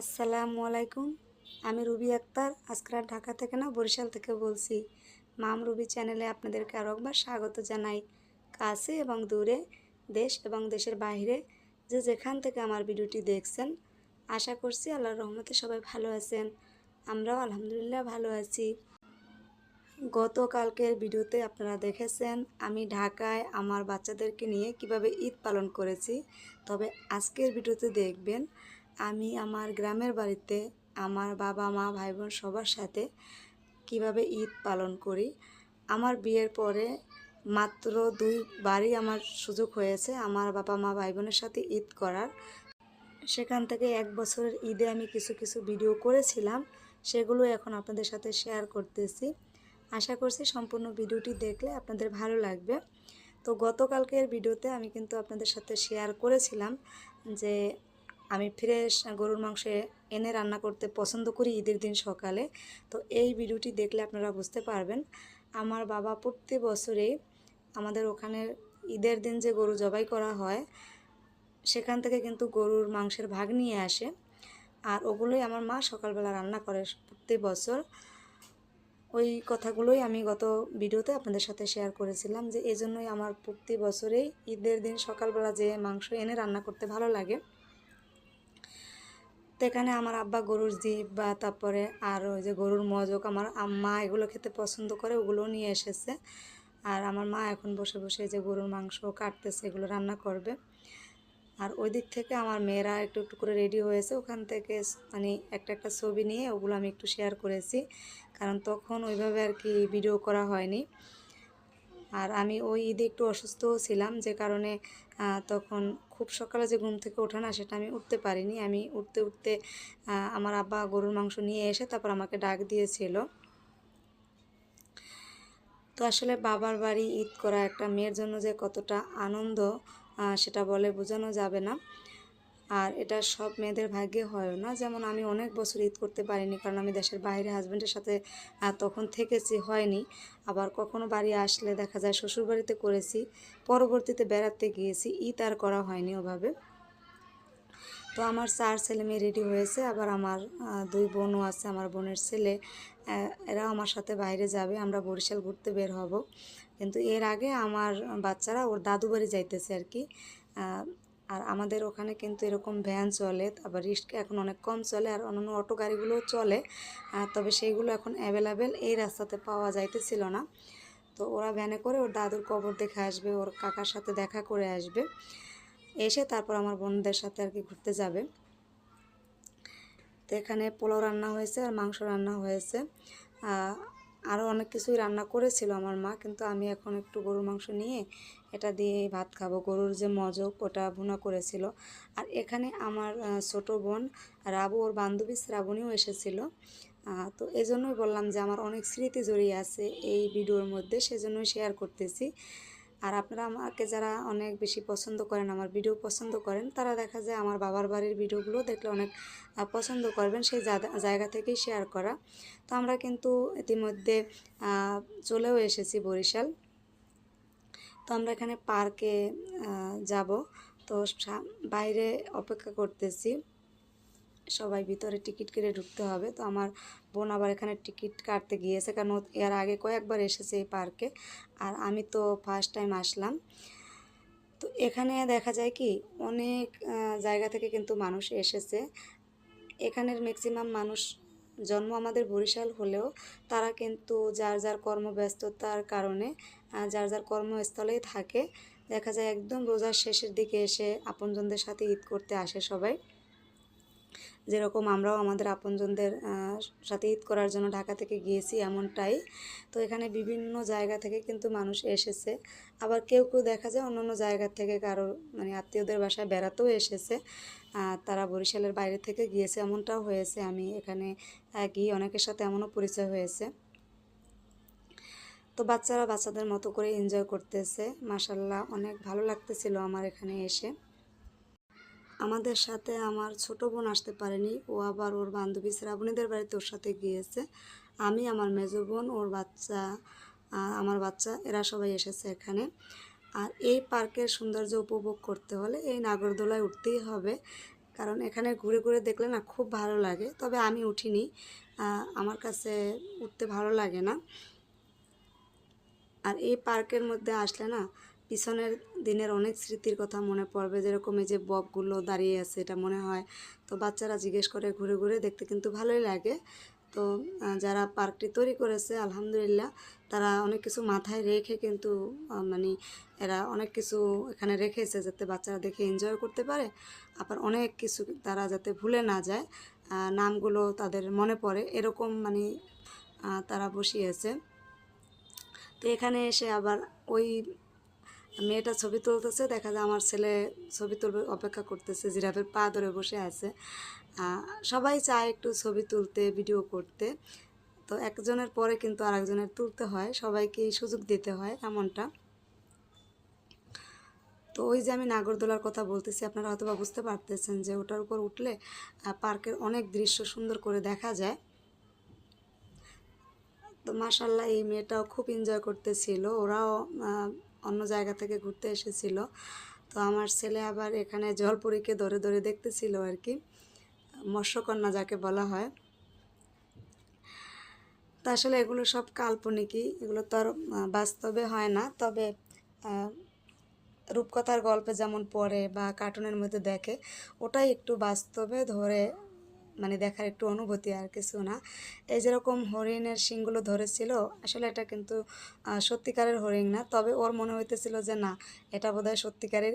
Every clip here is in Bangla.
আসসালামু আলাইকুম। আমি রুবি আক্তার আজকাল ঢাকা থেকে না বরিশাল থেকে বলছি। মাম রুবি চ্যানেলে আপনাদেরকে আরও একবার স্বাগত জানাই। কাছে এবং দূরে, দেশ এবং দেশের বাইরে যে যেখান থেকে আমার ভিডিওটি দেখছেন, আশা করছি আল্লাহর রহমতে সবাই ভালো আছেন। আমরাও আলহামদুলিল্লাহ ভালো আছি। গতকালকের ভিডিওতে আপনারা দেখেছেন, আমি ঢাকায় আমার বাচ্চাদেরকে নিয়ে কীভাবে ঈদ পালন করেছি। তবে আজকের ভিডিওতে দেখবেন আমি আমার গ্রামের বাড়িতে আমার বাবা, মা ভাই বোন সবার সাথে কীভাবে ঈদ পালন করি? আমার বিয়ের পরে মাত্র দুই দুইবারই আমার সুযোগ হয়েছে আমার বাবা, মা ভাই বোনের সাথে ঈদ করার। সেখান থেকে এক বছরের ঈদে আমি কিছু কিছু ভিডিও করেছিলাম, সেগুলো এখন আপনাদের সাথে শেয়ার করতেছি। আশা করছি সম্পূর্ণ ভিডিওটি দেখলে আপনাদের ভালো লাগবে। তো গতকালকের ভিডিওতে আমি কিন্তু আপনাদের সাথে শেয়ার করেছিলাম যে আমি ফ্রেশ গরুর মাংস এনে রান্না করতে পছন্দ করি ঈদের দিন সকালে। তো এই ভিডিওটি দেখলে আপনারা বুঝতে পারবেন, আমার বাবা প্রতি বছরেই আমাদের ওখানে ঈদের দিন যে গরু জবাই করা হয়, সেখান থেকে কিন্তু গরুর মাংসের ভাগ নিয়ে আসে। আর ওগুলোই আমার মা সকালবেলা রান্না করে প্রতি বছর। ওই কথাগুলোই আমি গত ভিডিওতে আপনাদের সাথে শেয়ার করেছিলাম যে এই জন্যই আমার প্রতি বছরেই ঈদের দিন সকালবেলা যে মাংস এনে রান্না করতে ভালো লাগে। তো এখানে আমার আব্বা গরুর জিপ বা তারপরে আর ওই যে গরুর মজক, আমার মা এগুলো খেতে পছন্দ করে, ওগুলোও নিয়ে এসেছে। আর আমার মা এখন বসে বসে যে গরুর মাংস কাটতেছে, এগুলো রান্না করবে। আর ওই দিক থেকে আমার মেয়েরা একটু একটু করে রেডি হয়েছে, ওখান থেকে মানে একটা একটা ছবি নিয়ে ওগুলো আমি একটু শেয়ার করেছি। কারণ তখন ওইভাবে আর কি ভিডিও করা হয়নি। আর আমি ওই ঈদে একটু অসুস্থও ছিলাম, যে কারণে তখন খুব সকালে যে ঘুম থেকে ওঠে না, সেটা আমি উঠতে পারিনি। আমি উঠতে উঠতে আমার আব্বা গরুর মাংস নিয়ে এসে তারপর আমাকে ডাক দিয়েছিল। তো আসলে বাবার বাড়ি ঈদ করা একটা মেয়ের জন্য যে কতটা আনন্দ সেটা বলে বোঝানো যাবে না। আর এটা সব মেয়েদের ভাগ্যে হয় না। যেমন আমি অনেক বছর ঈদ করতে পারিনি কারণ আমি দেশের বাইরে হাজব্যান্ডের সাথে তখন থেকেছি, হয়নি। আবার কখনো বাড়ি আসলে দেখা যায় শ্বশুরবাড়িতে করেছি, পরবর্তীতে বেড়াতে গিয়েছি, ঈদ আর করা হয়নি ওভাবে। তো আমার চার ছেলে মেয়ে রেডি হয়েছে, আবার আমার দুই বোনও আছে, আমার বোনের ছেলে এরাও আমার সাথে বাইরে যাবে, আমরা বরিশাল ঘুরতে বের হব। কিন্তু এর আগে আমার বাচ্চারা ওর দাদু বাড়ি যাইতেছে আর কি আর আমাদের ওখানে কিন্তু এরকম ভ্যান চলে আবার রিক্সা এখন অনেক কম চলে আর অন্যান্য অটো গাড়িগুলোও চলে। তবে সেইগুলো এখন অ্যাভেলেবেল এই রাস্তাতে পাওয়া যাইতেছিল না। তো ওরা ভ্যানে করে ওর দাদুর কবর দেখে আসবে, ওর কাকার সাথে দেখা করে আসবে। এসে তারপর আমার বোনদের সাথে আর কি ঘুরতে যাবে। তো এখানে পোলাও রান্না হয়েছে আর মাংস রান্না হয়েছে। আরও অনেক কিছুই রান্না করেছিল আমার মা, কিন্তু আমি এখন একটু গরুর মাংস নিয়ে এটা দিয়ে ভাত খাব। গরুর যে মজক, ওটা ভুনা করেছিল। আর এখানে আমার ছোট বোন রাবু, ওর বান্ধবী শ্রাবণীও এসেছিল। তো এই জন্যই বললাম যে আমার অনেক স্মৃতি জড়িয়ে আছে এই ভিডিওর মধ্যে, সেজন্যই শেয়ার করতেছি। আর আপনারা আমাকে যারা অনেক বেশি পছন্দ করেন, আমার ভিডিও পছন্দ করেন, তারা দেখা যায় আমার বাবার বাড়ির ভিডিওগুলো দেখলে অনেক পছন্দ করবেন সেই জায়গা থেকেই শেয়ার করা। তো আমরা কিন্তু ইতিমধ্যে চলেও এসেছি বরিশাল। তো আমরা এখানে পার্কে যাব। তো বাইরে অপেক্ষা করতেছি। সবাই ভিতরে টিকিট কেটে ঢুকতে হবে। তো আমার বোন আবার এখানে টিকিট কাটতে গিয়েছে, কারণ এর আগে কয়েকবার এসেছে এই পার্কে। আর আমি তো ফার্স্ট টাইম আসলাম। তো এখানে দেখা যায় কি, অনেক জায়গা থেকে কিন্তু মানুষ এসেছে। এখানের ম্যাক্সিমাম মানুষ জন্ম আমাদের বরিশাল হলেও তারা কিন্তু যার যার কর্মব্যস্ততার কারণে যার যার কর্মস্থলেই থাকে। দেখা যায় একদম রোজার শেষের দিকে এসে আপনজনদের সাথে ঈদ করতে আসে সবাই। যেরকম আমরাও আমাদের আপনজনদের সাথে ঈদ করার জন্য ঢাকা থেকে গিয়েছি এমনটাই। তো এখানে বিভিন্ন জায়গা থেকে কিন্তু মানুষ এসেছে। আবার কেউ কেউ দেখা যায় অন্য অন্য জায়গা থেকে কারও মানে আত্মীয়দের বাসায় বেড়াতেও এসেছে। তারা বরিশালের বাইরে থেকে গিয়েছে এমনটাও হয়েছে। আমি এখানে গিয়ে অনেকের সাথে এমনও পরিচয় হয়েছে। তো বাচ্চারা বাচ্চাদের মতো করে এনজয় করতেছে। মাসাল্লাহ অনেক ভালো লাগতেছিল আমার এখানে এসে। আমাদের সাথে আমার ছোট বোন আসতে পারেনি। ও আবার ওর বান্ধবী শ্রাবণীদের বাড়িতে ওর সাথে গিয়েছে। আমি, আমার মেজো বোন, ওর বাচ্চা আমার বাচ্চা, এরা সবাই এসেছে এখানে। আর এই পার্কের সৌন্দর্য উপভোগ করতে হলে এই নাগরদোলায় উঠতেই হবে। কারণ এখানে ঘুরে ঘুরে দেখলে না খুব ভালো লাগে। তবে আমি উঠিনি। আমার কাছে উঠতে ভালো লাগে না। আর এই পার্কের মধ্যে আসলে না পিছনের দিনের অনেক স্মৃতির কথা মনে পড়বে, যেরকম এই যে বকগুলো দাঁড়িয়ে আছে, এটা মনে হয়। তো বাচ্চারা জিজ্ঞেস করে ঘুরে ঘুরে, দেখতে কিন্তু ভালোই লাগে। তো যারা পার্কটি তৈরি করেছে, আলহামদুলিল্লাহ, তারা অনেক কিছু মাথায় রেখে কিন্তু মানে এরা অনেক কিছু এখানে রেখেছে, যাতে বাচ্চারা দেখে এনজয় করতে পারে। আবার অনেক কিছু তারা যাতে ভুলে না যায় নামগুলো তাদের মনে পড়ে, এরকম মানে তারা বসিয়েছে। তো এখানে এসে আবার ওই মেয়েটা ছবি তুলতেছে, দেখা যায় আমার ছেলে ছবি তুলবে, অপেক্ষা করতেছে, জিরাফের পা ধরে বসে আছে। সবাই চায় একটু ছবি তুলতে ভিডিও করতে। তো একজনের পরে কিন্তু আরেকজনের তুলতে হয়, সবাইকে সুযোগ দিতে হয় এমনটা। তো ওই যে আমি নাগরদোলার কথা বলতেছি, আপনারা হয়তো বুঝতে পারতেছেন যে ওটার উপর উঠলে পার্কের অনেক দৃশ্য সুন্দর করে দেখা যায়। তো মাসাল্লাহ এই মেয়েটাও খুব এনজয় করতেছিল। ওরাও অন্য জায়গা থেকে ঘুরতে এসেছিল। তো আমার ছেলে আবার এখানে জলপরীকে ধরে ধরে দেখতেছিল আর কি, মৎস্যকন্যা যাকে বলা হয়। তা আসলে এগুলো সব কাল্পনিকই, এগুলো তো আর বাস্তবে হয় না। তবে রূপকথার গল্পে যেমন পড়ে বা কার্টুনের মধ্যে দেখে, ওটাই একটু বাস্তবে ধরে মানে দেখার একটু অনুভূতি আর কিছু না। এই যেরকম হরিণের শিংগুলো ধরেছিল, আসলে এটা কিন্তু সত্যিকারের হরিণ না। তবে ওর মনে হইতেছিল যে না, এটা বোধহয় সত্যিকারের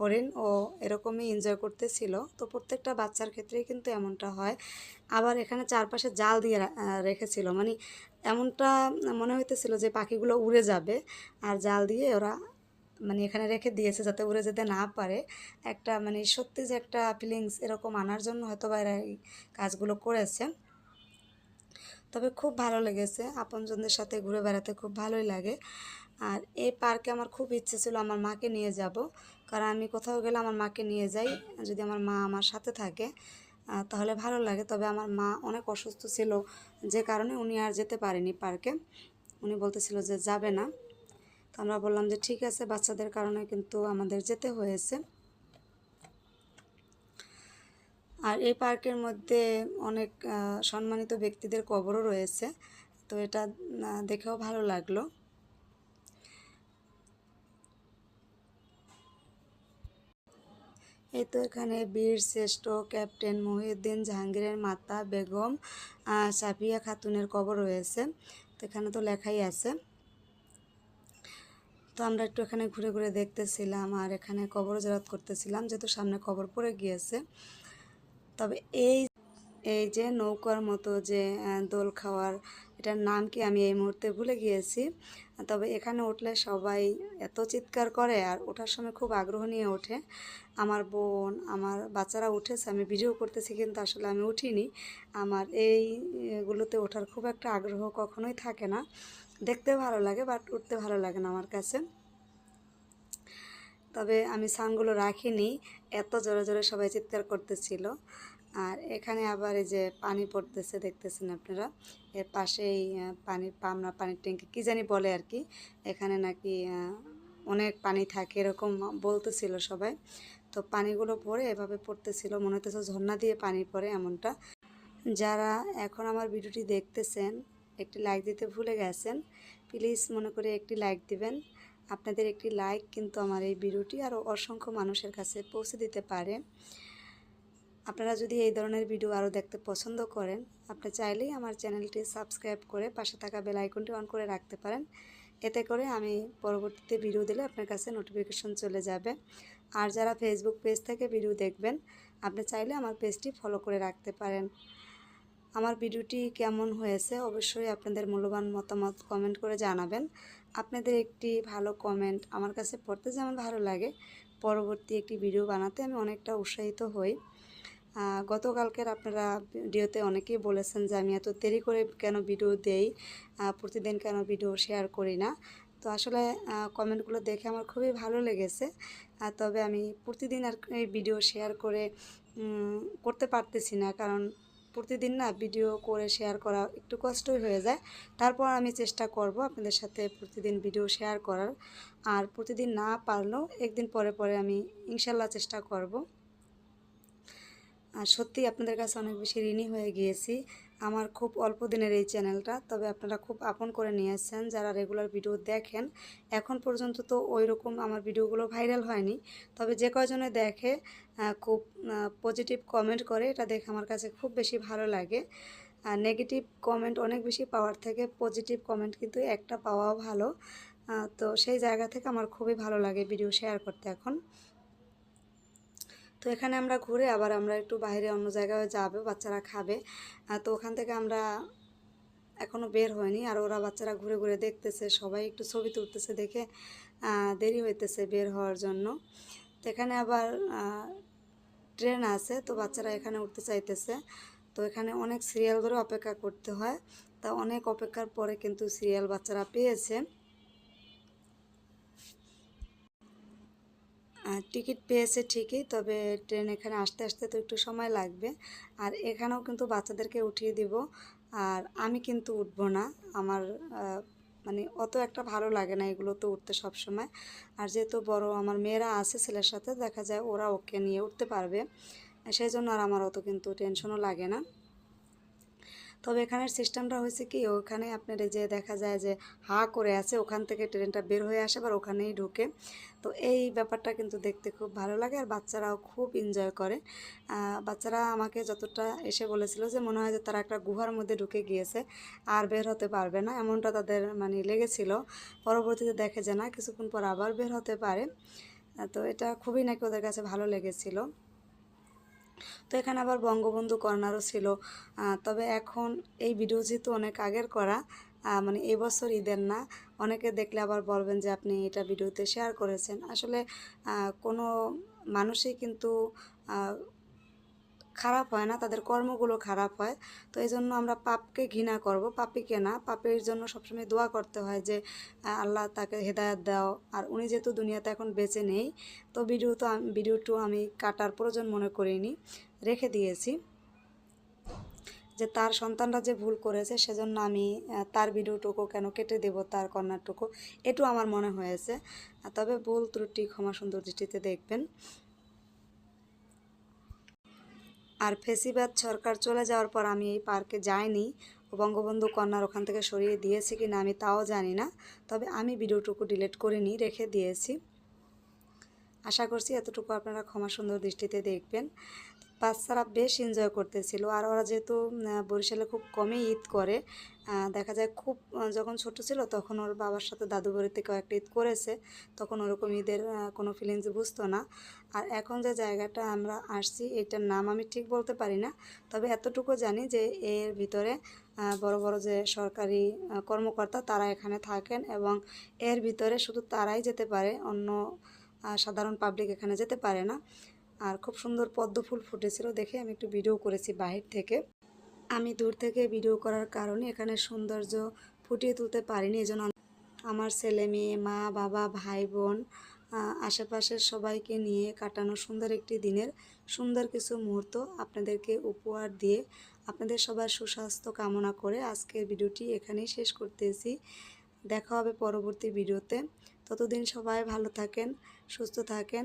হরিণ। ও এরকমই এনজয় করতেছিল। তো প্রত্যেকটা বাচ্চার ক্ষেত্রেই কিন্তু এমনটা হয়। আবার এখানে চারপাশে জাল দিয়ে রেখেছিল। মানে এমনটা মনে হইতেছিল যে পাখিগুলো উড়ে যাবে। আর জাল দিয়ে ওরা মানে এখানে রেখে দিয়েছে যাতে উড়ে যেতে না পারে। একটা মানে সত্যি যে একটা ফিলিংস এরকম আনার জন্য হয়তো বা এরা এই কাজগুলো করেছে। তবে খুব ভালো লেগেছে। আপনজনদের সাথে ঘুরে বেড়াতে খুব ভালোই লাগে। আর এই পার্কে আমার খুব ইচ্ছে ছিল আমার মাকে নিয়ে যাব। কারণ আমি কোথাও গেলে আমার মাকে নিয়ে যাই। যদি আমার মা আমার সাথে থাকে তাহলে ভালো লাগে। তবে আমার মা অনেক অসুস্থ ছিল যে কারণে উনি আর যেতে পারেনি পার্কে। উনি বলতেছিল যে যাবে না। তো আমরা বললাম যে ঠিক আছে, বাচ্চাদের কারণে কিন্তু আমাদের যেতে হয়েছে। আর এই পার্কের মধ্যে অনেক সম্মানিত ব্যক্তিদের কবরও রয়েছে। তো এটা দেখেও ভালো লাগল। এই তো এখানে বীর শ্রেষ্ঠ ক্যাপ্টেন মহিউদ্দিন জাহাঙ্গীরের মাতা বেগম সাফিয়া খাতুনের কবর রয়েছে। তো এখানে তো লেখাই আছে। তো আমরা একটু এখানে ঘুরে ঘুরে দেখতেছিলাম আর এখানে কবর জেরাত করতেছিলাম, যেহেতু সামনে কবর পড়ে গিয়েছে। তবে এই এই যে নৌকার মতো যে দোল খাওয়ার এটার নাম কি আমি এই মুহূর্তে ভুলে গিয়েছি। তবে এখানে উঠলে সবাই এত চিৎকার করে আর ওঠার সময় খুব আগ্রহ নিয়ে ওঠে। আমার বোন, আমার বাচ্চারা উঠেছে, আমি ভিডিও করতেছি কিন্তু আসলে আমি উঠিনি। আমার এইগুলোতে ওঠার খুব একটা আগ্রহ কখনোই থাকে না। দেখতে ভালো লাগে বাট উঠতে ভালো লাগে না আমার কাছে। তবে আমি সাউন্ডগুলো রাখিনি, এত জোরে জোরে সবাই চিৎকার করতেছিল। আর এখানে আবার এই যে পানি পড়তেছে, দেখতেছেন আপনারা? এর পাশেই পানির পামনা পানির ট্যাঙ্কি কী জানি বলে আর কি। এখানে নাকি অনেক পানি থাকে, এরকম বলতেছিল সবাই। তো পানিগুলো পড়ে এভাবে পড়তেছিল, মনে হতেছে ঝর্ণা দিয়ে পানি পড়ে এমনটা। যারা এখন আমার ভিডিওটি দেখতেছেন একটি লাইক দিতে ভুলে গেছেন প্লিজ মনে করে একটি লাইক দিবেন। আপনাদের একটি লাইক কিন্তু আমার এই ভিডিওটি আরও অসংখ্য মানুষের কাছে পৌঁছে দিতে পারে। আপনারা যদি এই ধরনের ভিডিও আরও দেখতে পছন্দ করেন, আপনি চাইলেই আমার চ্যানেলটি সাবস্ক্রাইব করে পাশে থাকা বেল আইকনটি অন করে রাখতে পারেন। এতে করে আমি পরবর্তীতে ভিডিও দিলে আপনার কাছে নোটিফিকেশন চলে যাবে। আর যারা ফেসবুক পেজ থেকে ভিডিও দেখবেন, আপনি চাইলে আমার পেজটি ফলো করে রাখতে পারেন। আমার ভিডিওটি কেমন হয়েছে অবশ্যই আপনাদের মূল্যবান মতামত কমেন্ট করে জানাবেন। আপনাদের একটি ভালো কমেন্ট আমার কাছে পড়তে যেমন ভালো লাগে, পরবর্তী একটি ভিডিও বানাতে আমি অনেকটা উৎসাহিত হই। গতকালকের আপনারা ভিডিওতে অনেকেই বলেছেন যে আমি এত দেরি করে কেন ভিডিও দেই প্রতিদিন কেন ভিডিও শেয়ার করি না। তো আসলে কমেন্টগুলো দেখে আমার খুবই ভালো লেগেছে। তবে আমি প্রতিদিন আর এই ভিডিও শেয়ার করে করতে পারতেছি না। কারণ প্রতিদিন না ভিডিও করে শেয়ার করা একটু কষ্টই হয়ে যায়। তারপর আমি চেষ্টা করব আপনাদের সাথে প্রতিদিন ভিডিও শেয়ার করার। আর প্রতিদিন না পারলেও একদিন পরে পরে আমি ইনশাল্লাহ চেষ্টা করব। সত্যি আপনাদের কাছে অনেক বেশি ঋণী হয়ে গিয়েছি। আমার খুব অল্প দিনের এই চ্যানেলটা, তবে আপনারা খুব আপন করে নিয়ে যারা রেগুলার ভিডিও দেখেন। এখন পর্যন্ত তো ওই রকম আমার ভিডিওগুলো ভাইরাল হয়নি, তবে যে কয়জনে দেখে খুব পজিটিভ কমেন্ট করে, এটা দেখে আমার কাছে খুব বেশি ভালো লাগে। আর নেগেটিভ কমেন্ট অনেক বেশি পাওয়ার থেকে পজিটিভ কমেন্ট কিন্তু একটা পাওয়াও ভালো। তো সেই জায়গা থেকে আমার খুবই ভালো লাগে ভিডিও শেয়ার করতে এখন। তো এখানে আমরা ঘুরে আবার আমরা একটু বাইরে অন্য জায়গায় যাবে, বাচ্চারা খাবে। তো ওখান থেকে আমরা এখনও বের হয়নি আর ওরা বাচ্চারা ঘুরে ঘুরে দেখতেছে, সবাই একটু ছবি তুলতেছে দেখে দেরি হইতেছে বের হওয়ার জন্য। তো এখানে আবার ট্রেন আছে তো বাচ্চারা এখানে উঠতে চাইতেছে। তো এখানে অনেক সিরিয়াল ধরে অপেক্ষা করতে হয়। তা অনেক অপেক্ষার পরে কিন্তু সিরিয়াল বাচ্চারা পেয়েছে। টিকিট পেয়েছে ঠিকই, তবে ট্রেন এখানে আসতে আসতে তো একটু সময় লাগবে। আর এখানেও কিন্তু বাচ্চাদেরকে উঠিয়ে দিব। আর আমি কিন্তু উঠবো না। আমার মানে অত একটা ভালো লাগে না এগুলো তো উঠতে সব সময় আর যেহেতু বড় আমার মেয়েরা আছে ছেলের সাথে, দেখা যায় ওরা ওকে নিয়ে উঠতে পারবে। সেই জন্য আর আমার অত কিন্তু টেনশনও লাগে না। তবে এখানের সিস্টেমটা হয়েছে কি, ওখানে আপনার এই যে দেখা যায় যে হা করে আছে, ওখান থেকে ট্রেনটা বের হয়ে আসে, আবার ওখানেই ঢুকে। তো এই ব্যাপারটা কিন্তু দেখতে খুব ভালো লাগে আর বাচ্চারাও খুব এনজয় করে। বাচ্চারা আমাকে যতটা এসে বলেছিল যে মনে হয় যে তারা একটা গুহার মধ্যে ঢুকে গিয়েছে, আর বের হতে পারবে না, এমনটা তাদের মানে লেগেছিল। পরবর্তীতে দেখে যে না, কিছুক্ষণ পর আবার বের হতে পারে। তো এটা খুবই নাকি ওদের কাছে ভালো লেগেছিল। তো এখানে আবার বঙ্গবন্ধু কর্নারও ছিল। তবে এখন এই ভিডিও যেহেতু অনেক আগের করা মানে এবছর ঈদের না, অনেকে দেখলে আবার বলবেন যে আপনি এটা ভিডিওতে শেয়ার করেছেন। আসলে কোনো মানুষই কিন্তু খারাপ হয় না, তাদের কর্মগুলো খারাপ হয়। তো এই জন্য আমরা পাপকে ঘৃণা করব, পাপিকে না, পাপের জন্য সবসময় দোয়া করতে হয় যে আল্লাহ তাকে হেদায়েত দাও। আর উনি যেহেতু দুনিয়াতে এখন বেঁচে নেই, তো ভিডিও তো আমি, ভিডিওটু আমি কাটার প্রয়োজন মনে করিনি, রেখে দিয়েছি। যে তার সন্তানরা যে ভুল করেছে, সেজন্য আমি তার ভিডিওটুকু কেন কেটে দেব, তার কন্যাটুকু এটু আমার মনে হয়েছে। তবে ভুল ত্রুটি ক্ষমা সুন্দর দৃষ্টিতে দেখবেন। আর ফেসিবাদ সরকার চলে যাওয়ার পর আমি এই পার্কে যাইনি বঙ্গবন্ধু কন্যার ওখান থেকে সরিয়ে দিয়েছে কি না আমি তাও জানি না। তবে আমি ভিডিওটুকু ডিলিট করিনি, রেখে দিয়েছি। আশা করছি এতটুকু আপনারা ক্ষমা সুন্দর দৃষ্টিতে দেখবেন। বাচ্চারা বেশ এনজয় করতেছিল। আর ওরা যেহেতু বরিশালে খুব কমই ঈদ করে দেখা যায় খুব যখন ছোট ছিল তখন ওর বাবার সাথে দাদু বাড়িতে কয়েকটা ঈদ করেছে, তখন ওরকম ঈদের কোনো ফিলিংস বুঝতো না। আর এখন যে জায়গাটা আমরা আসছি, এটার নাম আমি ঠিক বলতে পারি না, তবে এতটুকু জানি যে এর ভিতরে বড় বড় যে সরকারি কর্মকর্তা তারা এখানে থাকেন এবং এর ভিতরে শুধু তারাই যেতে পারে, অন্য সাধারণ পাবলিক এখানে যেতে পারে না। আর খুব সুন্দর পদ্ম ফুল ফুটেছিল দেখে আমি একটু ভিডিও করেছি বাহির থেকে। আমি দূর থেকে ভিডিও করার কারণে এখানে সৌন্দর্য ফুটিয়ে তুলতে পারিনি, এজন্য আমার ছেলে মেয়ে, মা, বাবা, ভাই, বোন আশেপাশের সবাইকে নিয়ে কাটানো সুন্দর একটি দিনের সুন্দর কিছু মুহূর্ত আপনাদেরকে উপহার দিয়ে আপনাদের সবার সুস্বাস্থ্য কামনা করে আজকের ভিডিওটি এখানেই শেষ করতেছি। দেখা হবে পরবর্তী ভিডিওতে। ততদিন সবাই ভালো থাকেন, সুস্থ থাকেন।